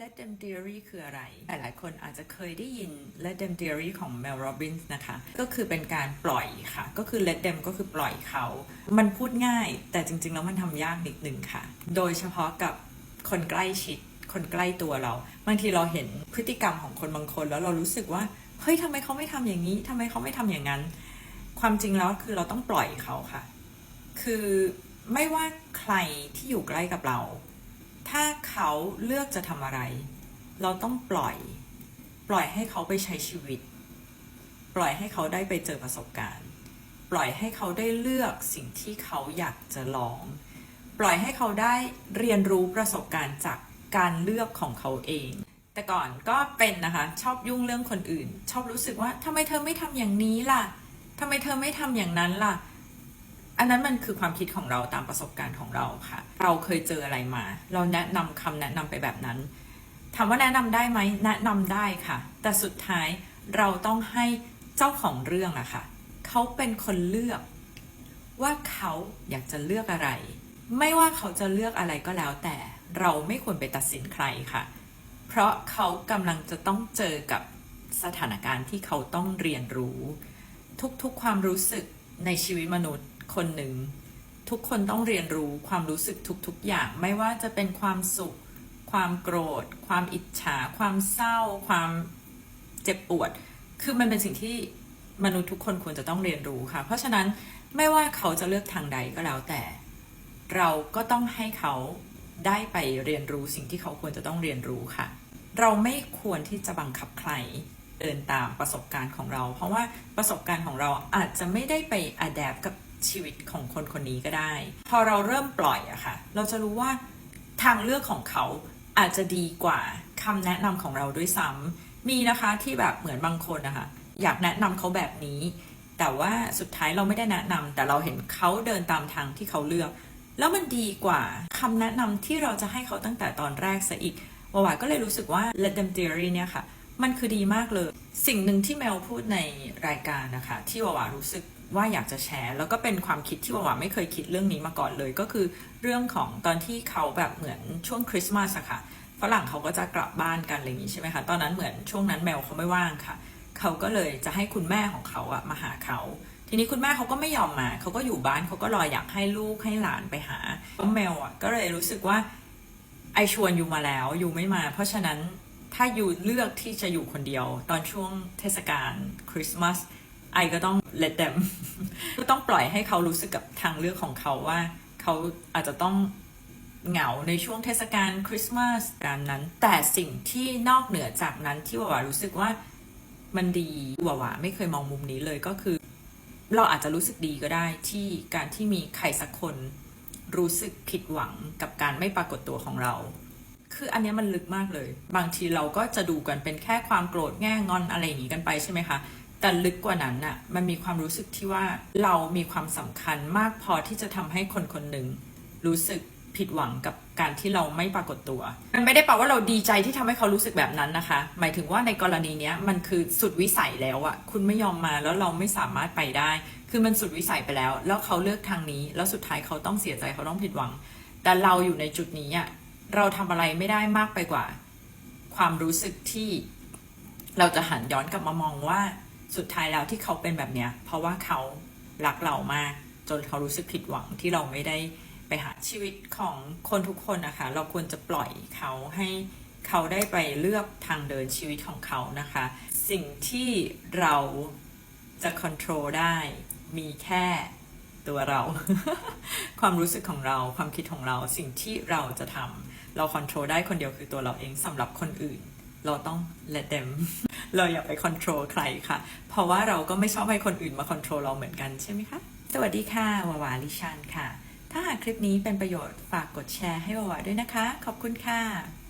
Let them theory คืออะไร หลาย ๆ คนอาจจะเคยได้ยิน Let them theory ของ Mel Robbins นะคะ ก็คือเป็นการปล่อยค่ะ ก็คือ let them ก็คือปล่อยเขา มันพูดง่าย แต่จริง ๆ แล้วมันทำยากนิดนึงค่ะ โดยเฉพาะกับคนใกล้ชิด คนใกล้ตัวเรา บางทีเราเห็นพฤติกรรมของคนบางคน แล้วเรารู้สึกว่า เฮ้ยทำไมเขาไม่ทำอย่างนี้ทำไมเขาไม่ทำอย่างนั้น ความจริงแล้วคือเราต้องปล่อยเขาค่ะ คือไม่ว่าใครที่อยู่ใกล้กับเรา ถ้าเขาเลือกจะทำอะไร เราต้องปล่อย ปล่อยให้เขาไปใช้ชีวิต ปล่อยให้เขาได้ไปเจอประสบการณ์ ปล่อยให้เขาได้เลือกสิ่งที่เขาอยากจะลอง ปล่อยให้เขาได้เรียนรู้ประสบการณ์จากการเลือกของเขาเอง แต่ก่อนก็เป็นนะคะ ชอบยุ่งเรื่องคนอื่น ชอบรู้สึกว่าทำไมเธอไม่ทำอย่างนี้ล่ะทำไมเธอไม่ทำอย่างนั้นล่ะ อันนั้นมันคือความคิดของเราตามประสบการณ์ของเราค่ะ เราเคยเจออะไรมา เราแนะนำคำแนะนำไปแบบนั้น ถามว่าแนะนำได้ไหมแนะนำได้ค่ะ แต่สุดท้ายเราต้องให้เจ้าของเรื่องอะค่ะเขาเป็นคนเลือกว่าเขาอยากจะเลือกอะไร ไม่ว่าเขาจะเลือกอะไรก็แล้วแต่เราไม่ควรไปตัดสินใครค่ะ เพราะเขากำลังจะต้องเจอกับสถานการณ์ที่เขาต้องเรียนรู้ ทุกๆความรู้สึกในชีวิตมนุษย์ คนหนึ่ง ทุกคนต้องเรียนรู้ความรู้สึกทุกๆอย่าง ไม่ว่าจะเป็นความสุข ความโกรธ ความอิจฉา ความเศร้า ความเจ็บปวด คือมันเป็นสิ่งที่มนุษย์ทุกคนควรจะต้องเรียนรู้ค่ะ เพราะฉะนั้นไม่ว่าเขาจะเลือกทางใดก็แล้วแต่ เราก็ต้องให้เขาได้ไปเรียนรู้สิ่งที่เขาควรจะต้องเรียนรู้ค่ะ เราไม่ควรที่จะบังคับใครเดินตามประสบการณ์ของเรา เพราะว่าประสบการณ์ของเราอาจจะไม่ได้ไปอัดแอปกับ ชีวิตของคนคนนี้ก็ได้ พอเราเริ่มปล่อยอะค่ะ เราจะรู้ว่าทางเลือกของเขาอาจจะดีกว่าคำแนะนำของเราด้วยซ้ำมีนะคะที่แบบเหมือนบางคนนะคะอยากแนะนำเขาแบบนี้ แต่ว่าสุดท้ายเราไม่ได้แนะนำแต่เราเห็นเขาเดินตามทางที่เขาเลือก แล้วมันดีกว่าคำแนะนำที่เราจะให้เขาตั้งแต่ตอนแรกซะอีกวาวาก็เลยรู้สึกว่า let them theory เนี่ยค่ะ มันคือดีมากเลย สิ่งหนึ่งที่แมวพูดในรายการนะคะ ที่วาวารู้สึก ว่าอยากจะแชร์ แล้วก็เป็นความคิดที่วาวาไม่เคยคิดเรื่องนี้มาก่อนเลย ก็คือเรื่องของตอนที่เขาแบบเหมือนช่วงคริสต์มาสค่ะฝรั่งเขาก็จะกลับบ้านกันอะไรอย่างนี้ใช่ไหมคะ ตอนนั้นเหมือนช่วงนั้นแมวเขาไม่ว่างค่ะ เขาก็เลยจะให้คุณแม่ของเขาอะมาหาเขา ทีนี้คุณแม่เขาก็ไม่ยอมมา เขาก็อยู่บ้านเขาก็รออยากให้ลูกให้หลานไปหาแมวอะก็เลยรู้สึกว่าไอชวนอยู่มาแล้วอยู่ไม่มา เพราะฉะนั้นถ้าอยู่เลือกที่จะอยู่คนเดียว ตอนช่วงเทศกาลคริสต์มาส ไอก็ต้อง let them ก็ต้องปล่อยให้เขารู้สึกกับทางเลือกของเขาว่า เขาอาจจะต้องเหงาในช่วงเทศกาลคริสต์มาสการนั้น แต่สิ่งที่นอกเหนือจากนั้นที่วาวารู้สึกว่ามันดีวาวาไม่เคยมองมุมนี้เลยก็คือ เราอาจจะรู้สึกดีก็ได้ที่การที่มีใครสักคนรู้สึกผิดหวังกับการไม่ปรากฏตัวของเรา คืออันนี้มันลึกมากเลย บางทีเราก็จะดูกันเป็นแค่ความโกรธแง่งอนอะไรอย่างนี้กันไปใช่ไหมคะ แต่ลึกกว่านั้นน่ะมันมีความรู้สึกที่ว่าเรามีความสำคัญมากพอที่จะทำให้คนคนหนึ่งรู้สึกผิดหวังกับการที่เราไม่ปรากฏตัว มันไม่ได้แปลว่าเราดีใจที่ทำให้เขารู้สึกแบบนั้นนะคะ หมายถึงว่าในกรณีเนี้ยมันคือสุดวิสัยแล้วอะคุณไม่ยอมมาแล้วเราไม่สามารถไปได้ คือมันสุดวิสัยไปแล้ว แล้วเขาเลือกทางนี้ แล้วสุดท้ายเขาต้องเสียใจเขาต้องผิดหวัง แต่เราอยู่ในจุดนี้อะเราทำอะไรไม่ได้มากไปกว่า ความรู้สึกที่เราจะหันย้อนกลับมามองว่า สุดท้ายแล้วที่เขาเป็นแบบเนี้ย เพราะว่าเขารักเรามาก จนเขารู้สึกผิดหวังที่เราไม่ได้ไปหาชีวิตของคนทุกคนนะคะ เราควรจะปล่อยเขาให้เขาได้ไปเลือกทางเดินชีวิตของเขานะคะ สิ่งที่เราจะควบคุมได้มีแค่ตัวเรา ความรู้สึกของเราความคิดของเราสิ่งที่เราจะทำเราควบคุมได้คนเดียวคือตัวเราเองสำหรับคนอื่น เราต้อง let them เราอย่าไปควบคุมใครค่ะ เพราะว่าเราก็ไม่ชอบให้คนอื่นมาควบคุมเราเหมือนกันใช่ไหมคะ สวัสดีค่ะวาวาลิชันค่ะ ถ้าหากคลิปนี้เป็นประโยชน์ฝากกดแชร์ให้วาวาด้วยนะคะ ขอบคุณค่ะ